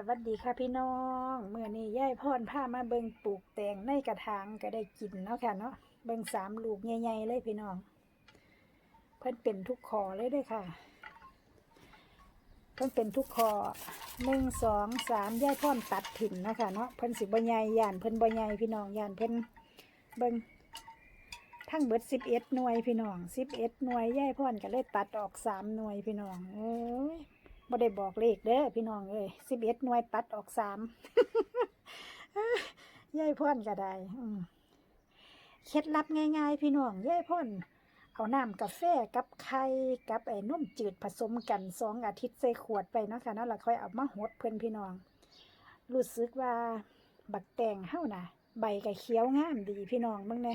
สวัสดีค่ะพี่น้องเมื่อนี้ย่ายพรพามาเบิงปลูกแตงในกระถางก็ได้กินเนาะค่ะเนาะเบิงสามลูกใหญ่ๆเลยพี่น้อง เพิ่นเป็นทุกคอเลยด้วยค่ะ เพิ่นเป็นทุกคอหนึ่งสองสามย่ายพรตัดถิ่นเนาะค่ะเนาะเพิ่นสิบ่ใหญ่ย่านเพิ่นบใหญ่พี่น้องย่านเพิ่นเบิงทั้งเบิดสิบเอ็ดหน่วยพี่น้องสิบเอ็ดหน่วยย่ายพรก็เลยตัดออกสามหน่วยพี่น้องเอ้ย บ่ได้บอกเลขเด้อพี่น้องเอ้ยสิบเอ็ดหน่วยตัดออกสามยายพ่อนก็ได้เคล็ดลับง่าย ๆ พี่น้องยายพ่อนเอาน้ำกาแฟกับไข่กับไอ้นุ่มจืดผสมกันสองอาทิตย์ใส่ขวดไปเนาะค่ะเนาะแล้วค่อยเอามาหดเพิ่อนพี่น้องรู้สึกว่าบักแตงเฮาน่ะใบก็เขียวงามดีพี่น้องเบิ่งแน่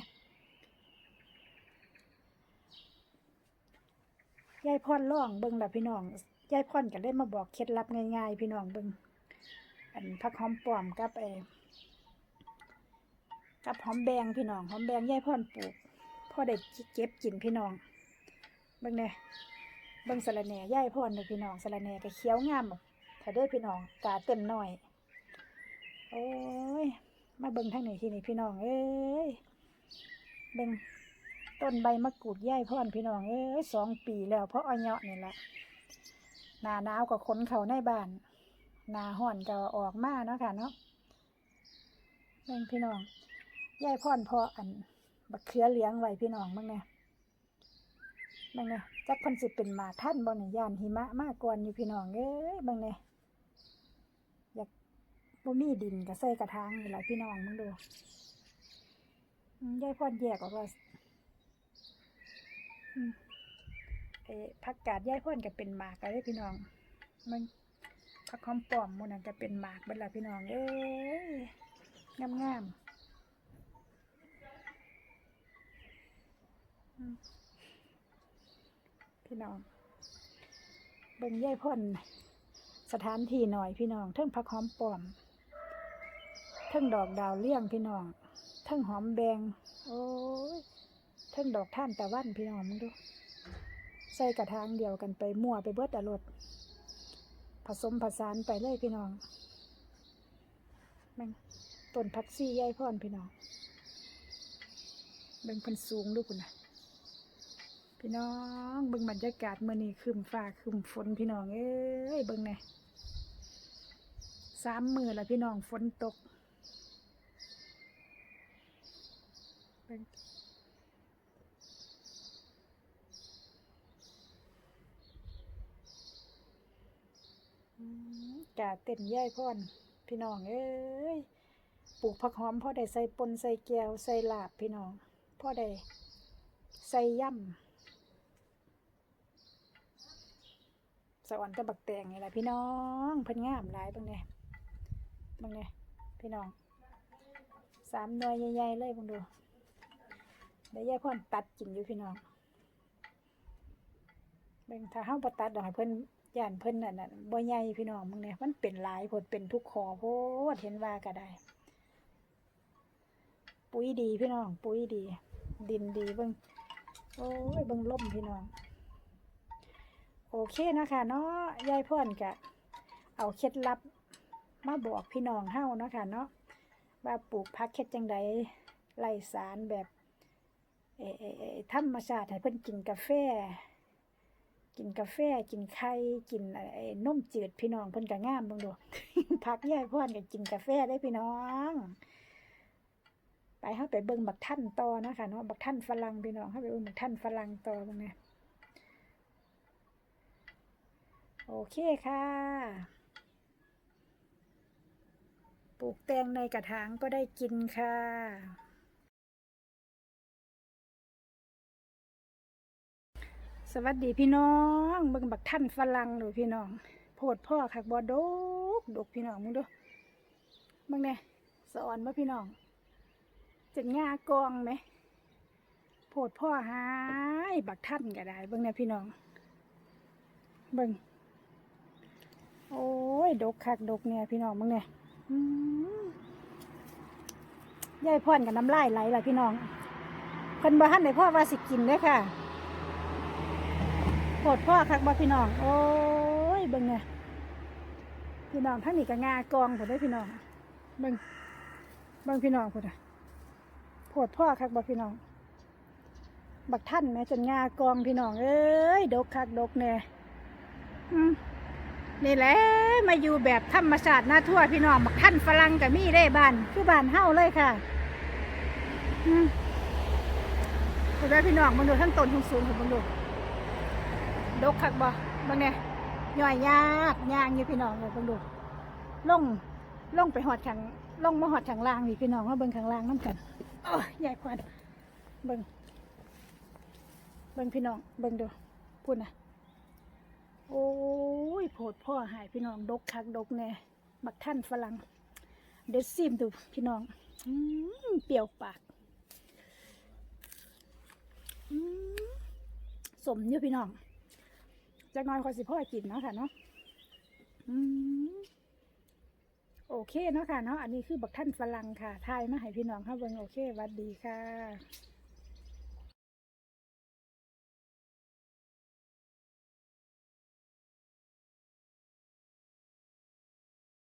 ยายพ่อนลองเบิ่งละพี่น้อง ยายพ่อนก็เลยมาบอกเคล็ดลับง่ายๆ พี่น้องเบิ่งอันผักหอมป้อมกับไอ้กับหอมแบงพี่น้องหอมแบงยายพ่อนปลูกพ่อได้เก็บกินพี่น้องเบิ่งเนี่ยเบิ่งสะระแหน่ยายพ่อนเลยพี่น้องสะระแหน่ก็เขียวงามถ้าเด้พี่น้องกาเต็มหน่อย โอ้ยมาเบิ่งทางไหนทีนี่พี่น้องเอ้ยเบิ่งต้นใบมะกรูดยายพ่อนพี่น้องเอ้ยสองปีแล้วเพราะอาเหยาะนี่แหละ หนาหนาวก็ขนเขาในบ้านหนาห่อนก็ออกมาเนาะค่ะเนาะเบิ่งพี่น้องยายพ่อนพออันบักเขือเลี้ยงไว้พี่น้องบ้างเนี่ยบ้างเนี่ยจักพันสิเป็นหมาท่านบนยานหิมะมากกวนอยู่พี่น้องเอ้ยบ้างเนี่ยอยากบ่มีดินก็ใส่กระถางนี่แหละพี่น้องมึงดูยายพ่อนแยกออกว่า อืมเอ้ผักกาดย่ายพ่นก็เป็นหมากอะไรพี่น้อง มันผักหอมปอมมันนั่นก็เป็นหมากบิดละพี่น้อง เอ้ยงามงามๆพี่น้อง เบิ่งย่ายพ่นสถานที่หน่อยพี่น้องเทิงผักหอมปอมเทิงดอกดาวเลี่ยงพี่น้องเทิงหอมแดงโอ้ยเทิงดอกท่านตะวันพี่น้องมึงดู ใส่กระถางเดียวกันไปมั่วไปเบิดอรดผสมผสานไปเลยพี่น้องแมันต้นพักซี่ยายพ่อนพี่น้องเบิ่งพันสูงดูคุณนะพี่น้องเบิ่งบรรยากาศเมื่อนี้คืมฟ้าคืมฝนพี่น้องเอ้ยเบิ่งแหน่สามมือแล้วพี่น้องฝนตกเบิ่ง กาเต็มย่ายพ่อนพี่น้องเอ้ยปลูกผักหอมพ่อได้ใส่ปนใส่แก้วใส่ลาบพี่น้องพ่อได้ใส่ย่ำสะอ่อนตะบักแตงนี่แหละพี่น้องเพิ่นงามหลายบางเนี่ยบางเนี่ยพี่น้องสามหน่วยใหญ่ๆเลยเบางดูได้ย่ายพ่อนตัดกินอยู่พี่น้องเบ่งถ้าเฮาบ่ตัดดอกให้เพิ่น ย่านเพิ่นน่ะน่ะบ่ใหญ่พี่น้องมึงเนี่ยมันเป็นหลายผดเป็นทุกขอโพดเห็นว่าก็ได้ ปุ๋ยดีพี่น้อง ปุ๋ยดี ดินดีเบิ่งโอ้ยเบิ่งล่มพี่น้อง โอเคนะคะเนาะยายพ่อนกะเอาเคล็ดลับมาบอกพี่น้องเฮาเนาะค่ะเนาะว่าปลูกพักเค็ดจังใดไล่สารแบบเอเอเอธรรมชาติให้เพิ่นกินกาแฟ กินกาแฟกินไข่กินไอ้นมจืดพี่น้องเพิ่นก็งามเบิ่งดูพักยายพ่อนก็กินกาแฟได้พี่น้อง ไปเฮาไปเบิ่งบักท่านต่อนะคะเนาะบักท่านฝรั่งพี่น้องเฮาไปเบิ่งบักท่านฝรั่งต่อเบิ่งนะโอเคค่ะ ปลูกแตงในกระถางก็ได้กินค่ะ สวัสดีพี่น้องเบิ่งบักท่านฝรั่งดูพี่น้องโพดพ่อคักบ่ดกดกพี่น้องมึงดูเบิ่งเนี่ยสอนบ่พี่น้องจะงากองไหมโพดพ่อหายบักท่านก็ได้เบิ่งเนี่ยพี่น้องเบิ่งโอ้ยดกคักดกเนี่ยพี่น้องเบิ่งเนี่ยยายพ่อนกับน้ำลายไหลล่ะพี่น้องเพิ่นบ่ทันได้พ่อว่าสิกินเด้ค่ะ โหดพ่อคักบ่พี่น้อง โอ้ยเบิ่งไงพี่น้องทั้งนี้ก็งากองผมได้พี่น้องเบิ่งเบิ่งพี่น้องพุ่นะโพดพ่อคักบ่พี่น้อง บักท่านแม่จนงากองพี่น้อง เอ้ยดกคักดกแน่นี่แหละมาอยู่แบบธรรมชาติหน้าทั่วพี่น้องบักท่านฝรั่งกับมีได้บ้านคือบ้านเฮาเลยค่ะอืมคุณได้พี่น้องมันดูทั้งต้นทั้งสูงของมันดู ดกคักบ่บางเนี่ยย่อยยากยางอยู่พี่น้องเลยเบิ่งดูลงลงไปหอดขังล่องมาหอดขังล่างนี่พี่น้องมาเบิ่งขังล่างน้ำกันโอ้ยใหญ่ควันเบิ่งเบิ่งพี่น้องเบิ่งดูพูดนะโอ้ยโผดพ่อหายพี่น้องดกคักดกแน่บักท่านฝรั่งเดี๋ยวซิมดูพี่น้องอืเปรี้ยวปากสมอยู่พี่น้อง จากน้อยคอยสิพ่อกินเนาะค่ะเนาะโอเคเนาะค่ะเนาะอันนี้คือบักท่านฝรั่งค่ะทายมาให้พี่น้องค่ะเบิ่งโอเควัดดีค่ะ